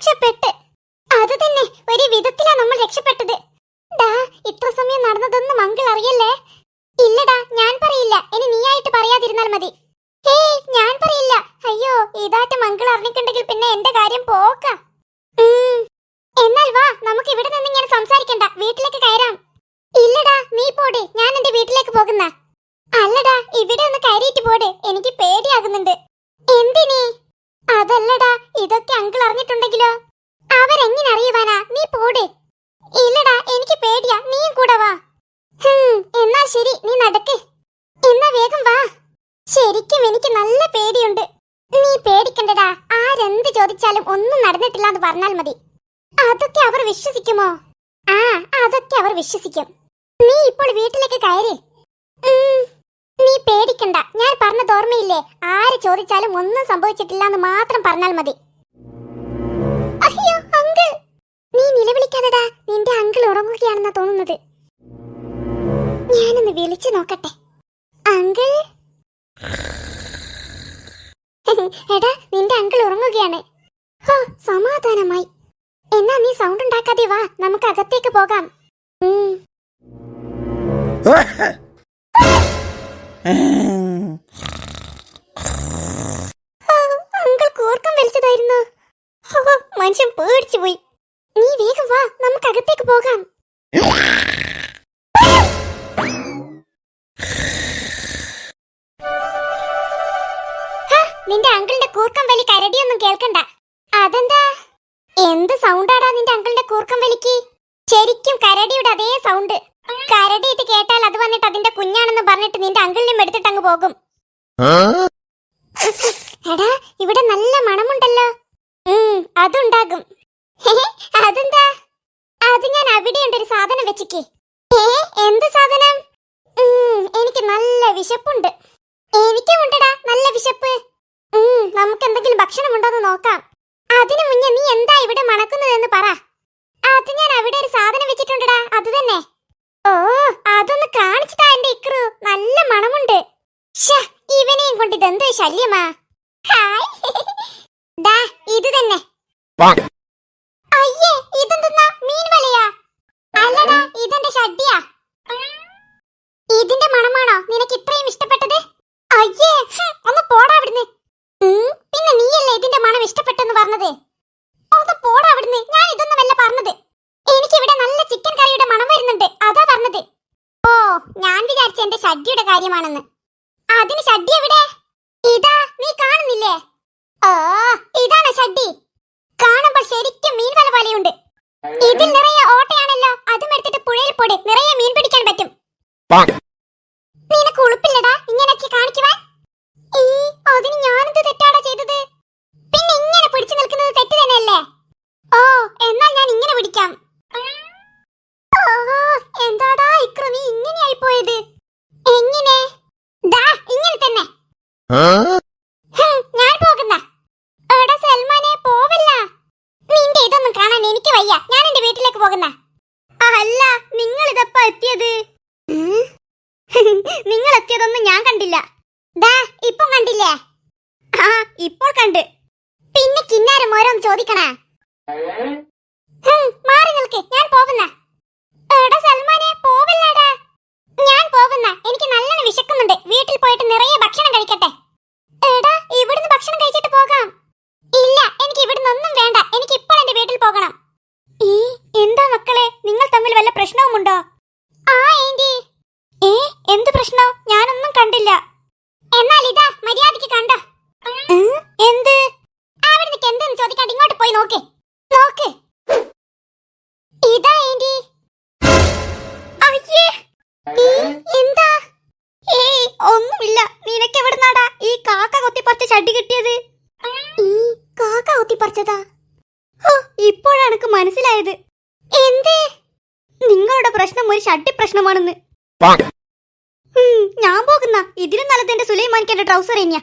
രക്ഷപ്പെട്ട്. അത് തന്നെ ഒരു വിധത്തിലാ നമ്മൾ രക്ഷപ്പെട്ടത്. ഡാ ഇത്ര സമയം നടന്നതൊന്നും അങ്കിൾ അറിയല്ലേ? ഇല്ലടാ ഞാൻ പറയില്ല. ഇനി നീയായിട്ട് പറയാതിരുന്നാൽ മതി. ഹേയ് ഞാൻ പറയില്ല. അയ്യോ ഇതാറ്റം അങ്കിൾ അറിഞ്ഞിട്ടുണ്ടെങ്കിൽ പിന്നെ എന്റെ കാര്യം പോക്ക. എന്നാൽ വാ നമുക്ക് ഇവിടെ നിന്ന് ഇങ്ങനെ സംസാരിക്കണ്ട. വീട്ടിലേക്ക് കയറാം. ഇല്ലടാ നീ പോടെ. ഞാൻ എന്റെ വീട്ടിലേക്ക് പോകുന്ന. അല്ലടാ ഇവിടെ ഒന്ന് കയറിയിട്ട് പോടെ. എനിക്ക് പേടിയാകുന്നുണ്ട്. എന്തിനീ? അതല്ലടാ ഇതൊക്കെ അങ്കിൾ അറിഞ്ഞിട്ടുണ്ടെങ്കിലോ? അവരെങ്ങനെ അറിയുവാനാ നീ പോടെ. ഇല്ലടാ എനിക്ക് പേടിയാ. നീയും കൂടെ വാ. എന്നാ ശരി നീ നടക്ക്. എന്നാ വേഗം വാ. ശരിക്കും എനിക്ക് നല്ല പേടിയുണ്ട്. നീ പേടിക്കണ്ടടാ. ആരെന്ത് ചോദിച്ചാലും ഒന്നും നടന്നിട്ടില്ല എന്ന് പറഞ്ഞാൽ മതി. അതൊക്കെ അവർ വിശ്വസിക്കുമോ? ആ അതൊക്കെ അവർ വിശ്വസിക്കും. നീ ഇപ്പോൾ വീട്ടിലേക്ക് കയറി. പേടിക്കണ്ട. ഞാൻ പറഞ്ഞത് ഓർമ്മയില്ലേ? ആര് ചോദിച്ചാലും ഒന്നും സംഭവിച്ചിട്ടില്ല എന്ന് മാത്രം പറഞ്ഞാൽ മതി. അയ്യോ അങ്കിൾ! നീ നിലവിളിക്കാതെടാ. നിന്റെ അങ്കിൾ ഉറങ്ങുകയാണെന്നാ തോന്നുന്നത്. ഞാനൊന്ന് വിളിച്ചു നോക്കട്ടെ. അങ്കിൾ? എടാ നിന്റെ അങ്കിൾ ഉറങ്ങുകയാണ്. ഹോ സമാധാനമായി. എന്നാ നീ സൗണ്ട് ഉണ്ടാക്കാതെ വാ. നമുക്ക് അകത്തേക്ക് പോകാം. മനുഷ്യൻ പേടിച്ചു പോയി. നീ വേഗം വാ നമുക്ക് അകത്തേക്ക് പോകാം. നിന്റെ അങ്കിളിന്റെ കൂർക്കം വലി കരടിയൊന്നും കേൾക്കണ്ട. അതെന്താ? എന്ത് സൗണ്ടാടാ നിന്റെ അങ്കിളിന്റെ കൂർക്കം വലിക്ക്? ശരിക്കും കരടിയുടെ അതേ സൗണ്ട് കരടി ഇത് കേട്ടാൽ അത് വന്നിട്ട് അതിന്റെ കുഞ്ഞാണെന്ന് പറഞ്ഞിട്ട് നിന്റെ അങ്കിളിനും എടുത്തിട്ട് അങ്ങ് പോകും. എടാ ഇവിടെ നല്ല മണമുണ്ടല്ലോ. അതുണ്ടാകും. അതെന്താ? അത് ഞാൻ അവിടെയുണ്ട് ഒരു സാധനം വെച്ചിക്ക്. എന്ത് സാധനം? എനിക്ക് നല്ല വിശപ്പുണ്ട്. എനിക്കും ഉണ്ടടാ നല്ല വിശപ്പ്. നമുക്ക് എന്തെങ്കിലും ഭക്ഷണം ഉണ്ടോന്ന് നോക്കാം. അതിനു മുന്നേ നീ എന്താ ഇവിടെ മണക്കുന്നതെന്ന് പറ അത് ഞാൻ അവിടെ ഒരു സാധനം വെച്ചിട്ടുണ്ടടാ അത് തന്നെ. ഓ അതൊന്ന് കാണിച്ചിട്ടാ എന്റെ ഇക്രു നല്ല മണമുണ്ട്. ഇവനെയും കൊണ്ട് ഇതെന്ത് ശല്യമാ. ഹായ്. ദാ ഇത് തന്നെ അയ്യേ ഇതെന്തെന്നാ മീൻ വലയാ അല്ലടാ ഇതെന്റെ ഷഡ്ഡിയാ ഇതിന്റെ മണമാണോ നിനക്ക് ഇത്രയും ഇഷ്ടപ്പെട്ടത് അയ്യേ ഹും, ഒന്ന് പോടാ അവിടുന്ന് ഉം, പിന്നെ നീയല്ലേ ഇതിന്റെ മണം ഇഷ്ടപ്പെട്ടെന്ന് പറഞ്ഞത് ഒന്ന് പോടാ അവിടുന്ന് ഞാൻ ഇതൊന്നുമല്ല പറഞ്ഞത് എനിക്കിവിടെ നല്ല ചിക്കൻ കറിയുടെ മണം വരുന്നുണ്ട് അതാ പറഞ്ഞത് ഓ വിചാരിച്ച എന്റെ ഷഡ്ഡിയുടെ കാര്യമാണെന്ന്. അതിന് ഷഡ്ഡി എവിടെ? ഇതാ നീ കാണുന്നില്ലേ? ഓ ഇതാണ് ഷഡ്ഡി. കാണുമ്പോൾ ശരിക്കും മീൻ വല പോലെയുണ്ട്. ഇതിൽ നിറയെ ഓട്ടയാണല്ലോ. അതും എടുത്തിട്ട് പുഴയിൽ പൊടി. നിറയെ മീൻ പിടിക്കാൻ പറ്റും. നിനക്ക് ഉളുപ്പില്ലടാ ഇങ്ങനെയൊക്കെ കാണിക്കുവാൻ? ഈ അതിന് ഞാനെന്ത് തെറ്റാടാ ചെയ്തത്? പിന്നെ ഇങ്ങനെ പിടിച്ചു നിൽക്കുന്നത് തെറ്റ് തന്നെയല്ലേ? ഓ എന്നാൽ ഞാൻ ഇങ്ങനെ പിടിക്കാം. എന്താടാ ഇക്രമി ഇങ്ങനെയായി പോയത് എങ്ങനെ ദാ ഇങ്ങനെ തന്നെ ഹും, ഞാൻ പോകുന്ന. എടാ സൽമാനെ പോവല്ല. നിന്റെ ഇതൊന്നും കാണാൻ എനിക്ക് വയ്യ. ഞാൻ എന്റെ വീട്ടിലേക്ക് പോകുന്ന. അല്ല നിങ്ങൾ ഇതപ്പ എത്തിയത്? നിങ്ങൾ എത്തിയതൊന്നും ഞാൻ കണ്ടില്ല. ദാ കണ്ടില്ലേ? ആ ഇപ്പോൾ കണ്ട്. പിന്നെ കിന്നാരം ഓരോന്ന് ചോദിക്കണ മാറി നിൽക്ക് ഞാൻ പോകുന്ന എടാ സൽമാനെ പോവല്ലടാ ഞാൻ പോകുന്ന എനിക്ക് നല്ലോണം വിശക്കുന്നുണ്ട് വീട്ടിൽ പോയിട്ട് നിറയെ ഭക്ഷണം കഴിക്കട്ടെ എടാ ഇവിടുന്ന് ഭക്ഷണം കഴിച്ചിട്ട് പോകാം ഇല്ല എനിക്ക് ഇവിടുന്ന് ഒന്നും വേണ്ട എനിക്ക് ഇപ്പോൾ എന്റെ വീട്ടിൽ പോകണം ഈ എന്താ മക്കളെ നിങ്ങൾ തമ്മിൽ വല്ല പ്രശ്നവുമുണ്ടോ ആ ഏ എന്ത് പ്രശ്നം? ഞാനൊന്നും കണ്ടില്ല. എന്നാൽ ഇതാ മര്യാദയ്ക്ക് കണ്ടോ. എന്ത്? അവിടെ നിനക്ക് എന്തെന്ന് ചോദിക്കാണ്ട് ഇങ്ങോട്ട് പോയി നോക്ക്. നോക്ക്. ഇതാ ഏന്റി അയ്യേ. എന്താ? ഏയ് ഒന്നുമില്ല. നിനക്ക് എവിടുന്നാടാ ഈ കാക്ക കൊത്തിപ്പറിച്ച ചട്ടി കിട്ടിയത്? ഈ കാക്ക കൊത്തിപ്പറിച്ചതാ? ഇപ്പോഴാണ് മനസ്സിലായത്. എന്ത്? നിങ്ങളുടെ പ്രശ്നം ഒരു ഷട്ടി പ്രശ്നമാണെന്ന്. ഞാൻ പോകുന്ന. ഇതിലും നല്ലത് എന്റെ സുലൈമാനിക്ക് എന്റെ ട്രൗസർ തന്നെയാ.